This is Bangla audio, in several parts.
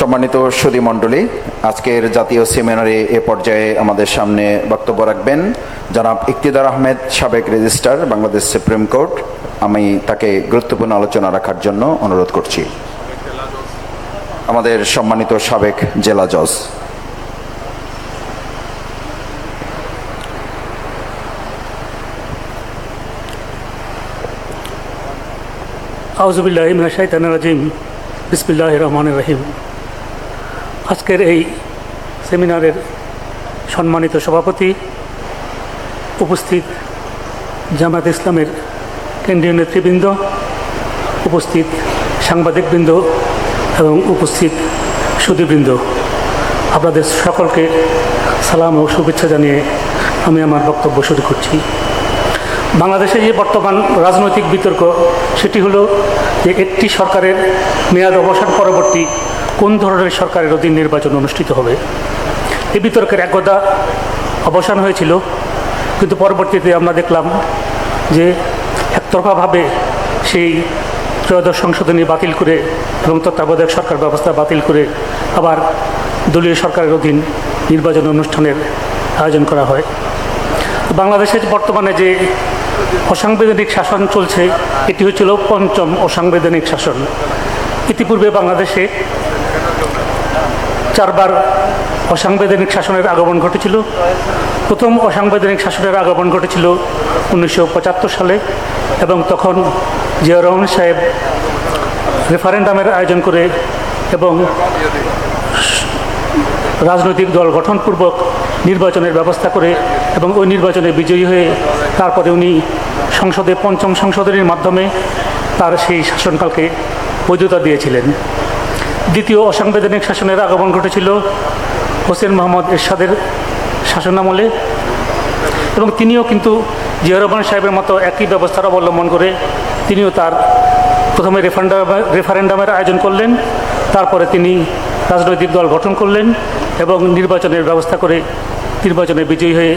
সম্মানিত সুদী মণ্ডলী, আজকের জাতীয় সেমিনারে এ পর্যায়ে আমাদের সামনে বক্তব্য রাখবেন জনাব ইকতিদার আহমেদ, সাবেক রেজিস্ট্রার, বাংলাদেশ সুপ্রিম কোর্ট। আমি তাকে গুরুত্বপূর্ণ আলোচনা রাখার জন্য অনুরোধ করছি। আমাদের সম্মানিত সাবেক জেলা জজ। আউজুবিল্লাহ রাজিম। বিসমিল্লাহ রহমান রহিম। আজকের এই সেমিনারের সম্মানিত সভাপতি উপস্থিত জামাত ইসলামের কেন্দ্রীয় নেতৃবৃন্দ, উপস্থিত সাংবাদিকবৃন্দ এবং উপস্থিত সুদীবৃন্দ আপনাদের সকলকে সালাম ও শুভেচ্ছা জানিয়ে আমি আমার বক্তব্য শুরু করছি। বাংলাদেশে যে বর্তমান রাজনৈতিক বিতর্ক, সেটি হলো যে একটি সরকারের মেয়াদ অবসান পরবর্তী কোন ধরনের সরকারের অধীন নির্বাচন অনুষ্ঠিত হবে? এ বিতর্কের একদা অবসান হয়েছিল, কিন্তু পরবর্তীতে আমরা দেখলাম যে একতরফাভাবে সেই ত্রয়োদশ সংশোধনী বাতিল করে এবং তত্ত্বাবধায়ক সরকার ব্যবস্থা বাতিল করে আবার দলীয় সরকারের অধীন নির্বাচন অনুষ্ঠানের আয়োজন করা হয়। বাংলাদেশের বর্তমানে যে অসাংবিধানিক শাসন চলছে, এটি হচ্ছিল পঞ্চম অসাংবিধানিক শাসন। ইতিপূর্বে বাংলাদেশে চারবার অসাংবিধানিক শাসনের আগমন ঘটেছিল। প্রথম অসাংবিধানিক শাসনের আগমন ঘটেছিল উনিশশো পঁচাত্তর সালে এবং তখন জিয়া রহমান সাহেব রেফারেন্ডামের আয়োজন করে এবং রাজনৈতিক দল গঠনপূর্বক নির্বাচনের ব্যবস্থা করে এবং ওই নির্বাচনে বিজয়ী হয়ে তারপরে উনি সংসদে, পঞ্চম সংশোধনীর মাধ্যমে তার সেই শাসনকালকে বৈধতা দিয়েছিলেন। দ্বিতীয় অসাংবিধানিক শাসনের আগমন ঘটেছিল হোসেন মোহাম্মদ এরশাদের শাসনামলে এবং তিনিও কিন্তু জিয়া রহমান সাহেবের মতো একই ব্যবস্থার অবলম্বন করে তিনিও তার প্রথমে রেফারেন্ডাম, রেফারেন্ডামের আয়োজন করলেন, তারপরে তিনি রাজনৈতিক দল গঠন করলেন এবং নির্বাচনের ব্যবস্থা করে নির্বাচনে বিজয়ী হয়ে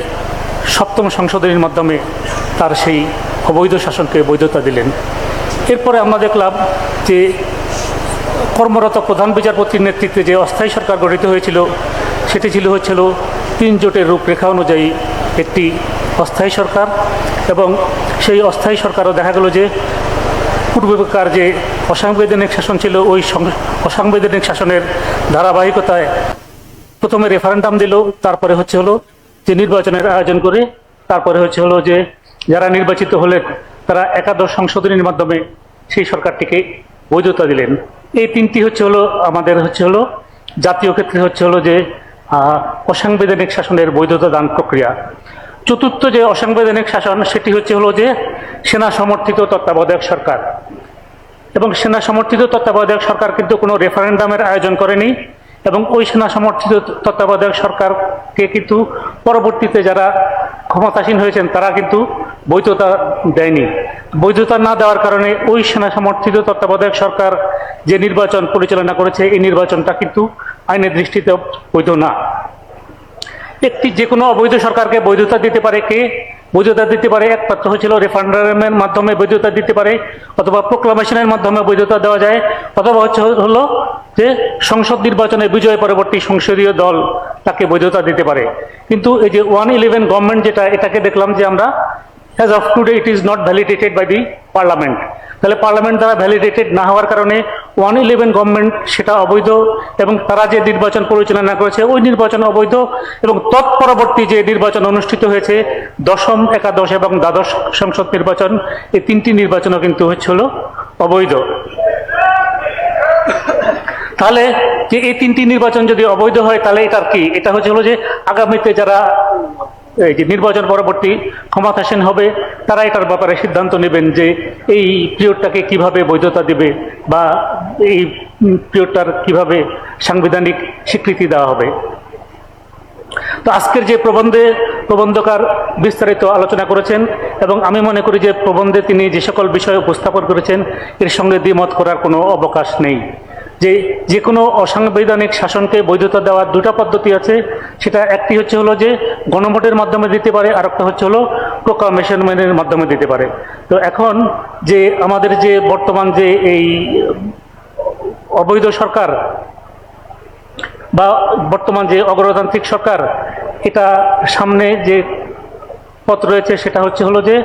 সপ্তম সংশোধনীর মাধ্যমে তার সেই অবৈধ শাসনকে বৈধতা দিলেন। এরপরে আমরা দেখলাম যে কর্মরত প্রধান বিচারপতির নেতৃত্বে যে অস্থায়ী সরকার গঠিত হয়েছিল, সেটি ছিল হচ্ছিল তিন জোটের রূপরেখা অনুযায়ী একটি অস্থায়ী সরকার এবং সেই অস্থায়ী সরকারও দেখা গেল যে পূর্বকার যে অসাংবিধানিক শাসন ছিল, ওই অসাংবিধানিক শাসনের ধারাবাহিকতায় প্রথমে রেফারেন্ডাম দিল, তারপরে হচ্ছে হলো যে নির্বাচনের আয়োজন করে, তারপরে হচ্ছে হলো যে যারা নির্বাচিত হলেন, তারা একাদশ সংশোধনীর মাধ্যমে সেই সরকারটিকে বৈধতা দিলেন। এই তিনটি হচ্ছে হলো আমাদের হচ্ছে হলো জাতীয় ক্ষেত্রে হচ্ছে হলো যে অসাংবিধানিক শাসনের বৈধতা দান প্রক্রিয়া। চতুর্থ যে অসাংবিধানিক শাসন, সেটি হচ্ছে হলো যে সেনা সমর্থিত তত্ত্বাবধায়ক সরকার। এবং সেনা সমর্থিত তত্ত্বাবধায়ক সরকার কিন্তু কোনো রেফারেন্ডামের আয়োজন করেনি। এবং ওই সেনা সমর্থিত তত্ত্বাবধায়ক সরকারকে কিন্তু পরবর্তীতে যারা ক্ষমতাসীন হয়েছেন, তারা কিন্তু বৈধতা দেয়নি। বৈধতা না দেওয়ার কারণে ওই সেনা সমর্থিত তত্ত্বাবধায়ক সরকার যে নির্বাচন পরিচালনা করেছে, এই নির্বাচনটা কিন্তু আইনের দৃষ্টিতে বৈধ না। একটি যে কোনো অবৈধ সরকারকে বৈধতা দিতে পারে কে? বৈধতা দিতে পারে, একমাত্র হয়েছিল রেফান্ডারের মাধ্যমে বৈধতা দিতে পারে, অথবা প্রোক্লামেশনের মাধ্যমে বৈধতা দেওয়া যায়, অথবা হচ্ছে হলো যে সংসদ নির্বাচনে বিজয় পরবর্তী সংসদীয় দল তাকে বৈধতা দিতে পারে। কিন্তু এই যে ওয়ান ইলেভেন গভর্নমেন্ট যেটা, এটাকে দেখলাম যে আমরা as of today it is not validated by the parliament তাহলে পার্লামেন্ট দ্বারা ভ্যালিডেটেড না হওয়ার কারণে ওয়ান ইলেভেন গভর্নমেন্ট সেটা অবৈধ এবং তারা যে নির্বাচন পরিচালনা করেছে ওই নির্বাচন অবৈধ এবং তৎপরবর্তী যে নির্বাচন অনুষ্ঠিত হয়েছে দশম, একাদশ এবং দ্বাদশ সংসদ নির্বাচন, এই তিনটি নির্বাচনও কিন্তু হচ্ছিল অবৈধ। তাহলে যে এই তিনটি নির্বাচন যদি অবৈধ হয় তাহলে এটার কি? এটা হচ্ছে হলো যে আগামীতে যারা এই যে নির্বাচন পরবর্তী ক্ষমতাসীন হবে, তারা এটার ব্যাপারে সিদ্ধান্ত নেবেন যে এই পিরিয়ডটাকে কীভাবে বৈধতা দেবে বা এই পিরিয়ডটার কীভাবে সাংবিধানিক স্বীকৃতি দেওয়া হবে। তো আজকের যে প্রবন্ধে প্রবন্ধকার বিস্তারিত আলোচনা করেছেন এবং আমি মনে করি যে প্রবন্ধে তিনি যে সকল বিষয় উপস্থাপন করেছেন, এর সঙ্গে দ্বিমত করার কোনো অবকাশ নেই। যে যে কোনো অসাংবিধানিক শাসনকে বৈধতা দেওয়ার দুটা পদ্ধতি আছে। সেটা একটি হচ্ছে হলো যে গণভোটের মাধ্যমে দিতে পারে, আর একটা হচ্ছে হলো প্রোক্লামেশনের মাধ্যমে দিতে পারে। তো এখন যে আমাদের যে বর্তমান যে এই অবৈধ সরকার বা বর্তমান যে অগণতান্ত্রিক সরকার, এটা সামনে যে পথ রয়েছে সেটা হচ্ছে হলো যে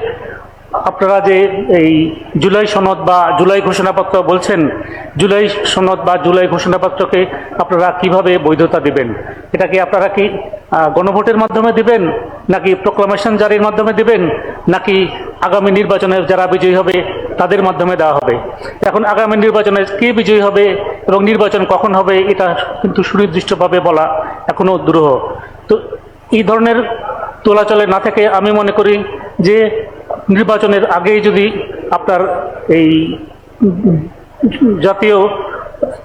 আপনারা যে এই জুলাই সনদ বা জুলাই ঘোষণাপত্র বলছেন, জুলাই সনদ বা জুলাই ঘোষণাপত্রকে আপনারা কীভাবে বৈধতা দিবেন? এটা কি আপনারা কি গণভোটের মাধ্যমে দিবেন, নাকি প্রোক্লামেশন জারির মাধ্যমে দিবেন, নাকি আগামী নির্বাচনে যারা বিজয়ী হবে তাদের মাধ্যমে দেওয়া হবে? এখন আগামী নির্বাচনে কে বিজয়ী হবে এবং নির্বাচন কখন হবে, এটা কিন্তু সুনির্দিষ্টভাবে বলা এখনও দুরূহ। তো এই ধরনের তোলাচলে না থেকে আমি মনে করি যে নির্বাচনের আগেই যদি আপনার এই জাতীয়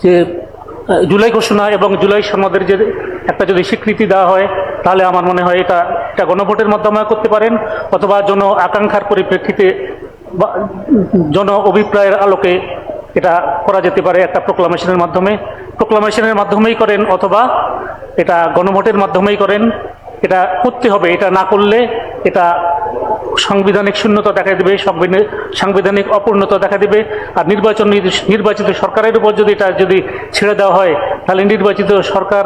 যে জুলাই ঘোষণা এবং জুলাই সনদের যে একটা যদি স্বীকৃতি দেওয়া হয়, তাহলে আমার মনে হয় এটা এটা গণভোটের মাধ্যমে করতে পারেন, অথবা জন আকাঙ্ক্ষার পরিপ্রেক্ষিতে জন অভিপ্রায়ের আলোকে এটা করা যেতে পারে একটা প্রোক্লামেশনের মাধ্যমে। প্রোক্লামেশনের মাধ্যমেই করেন অথবা এটা গণভোটের মাধ্যমেই করেন। এটা করতে হবে, এটা না করলে এটা সাংবিধানিক শূন্যতা দেখা দেবে, সাংবিধানিক অপূর্ণতা দেখা দেবে। আর নির্বাচন নির্বাচিত সরকারের উপর যদি এটা যদি ছেড়ে দেওয়া হয়, তাহলে নির্বাচিত সরকার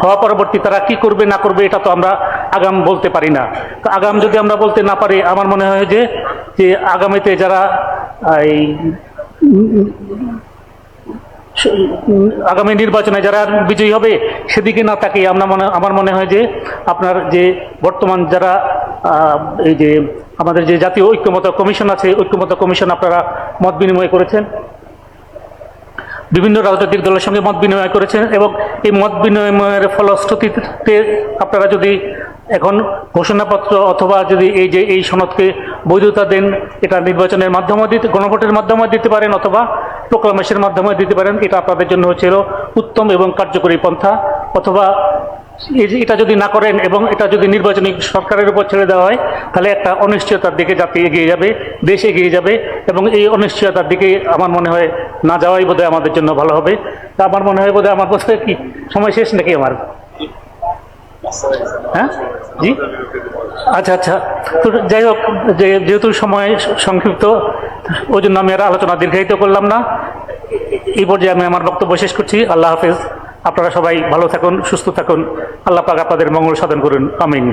হওয়া পরবর্তী তারা কি করবে, না করবে, এটা তো আমরা আগাম বলতে পারি না। তো আগাম যদি আমরা বলতে না পারি, আমার মনে হয় যে যে আগামীতে যারা এই আগামী নির্বাচনে যারা বিজয়ী হবে, সেদিকে না তাকিয়ে আমরা মনে, আমার মনে হয় যে আপনার যে বর্তমান যারা এই যে আমাদের যে জাতীয় ঐক্যমত কমিশন আছে, ঐক্যমত কমিশন আপনারা মত বিনিময় করেছেন। বিভিন্ন রাজনৈতিক দলের সঙ্গে মত বিনিময় করেছেন এবং এই মত বিনিময়ের ফলশ্রুতিতে আপনারা যদি এখন ঘোষণাপত্র অথবা যদি এই যে এই সনদকে বৈধতা দেন, এটা নির্বাচনের মাধ্যমে দিতে, গণভোটের মাধ্যমে দিতে পারেন অথবা প্রোক্লামেশনের মাধ্যমে দিতে পারেন। এটা আপনাদের জন্য হচ্ছিল উত্তম এবং কার্যকরী পন্থা। অথবা এটা যদি না করেন এবং এটা যদি নির্বাচনী সরকারের উপর ছেড়ে দেওয়া হয়, তাহলে একটা অনিশ্চয়তার দিকে জাতি এগিয়ে যাবে, দেশ এগিয়ে যাবে এবং এই অনিশ্চয়তার দিকে আমার মনে হয় না যাওয়াই বোধহয় আমাদের জন্য ভালো হবে। তা আমার মনে হয় বোধহয় আমার বোধহয় কি? সময় শেষ নাকি আমার? হ্যাঁ? জি? আচ্ছা আচ্ছা। তো যাই হোক যেহেতু সময় সংক্ষিপ্ত ওই জন্য আমি আর আলোচনা দীর্ঘায়িত করলাম না। এই পর্যায়ে আমি আমার বক্তব্য শেষ করছি। আল্লাহ হাফেজ। আপনারা সবাই ভালো থাকুন, সুস্থ থাকুন। আল্লাহ পাক আপনাদের মঙ্গল সাধন করুন। আমিন।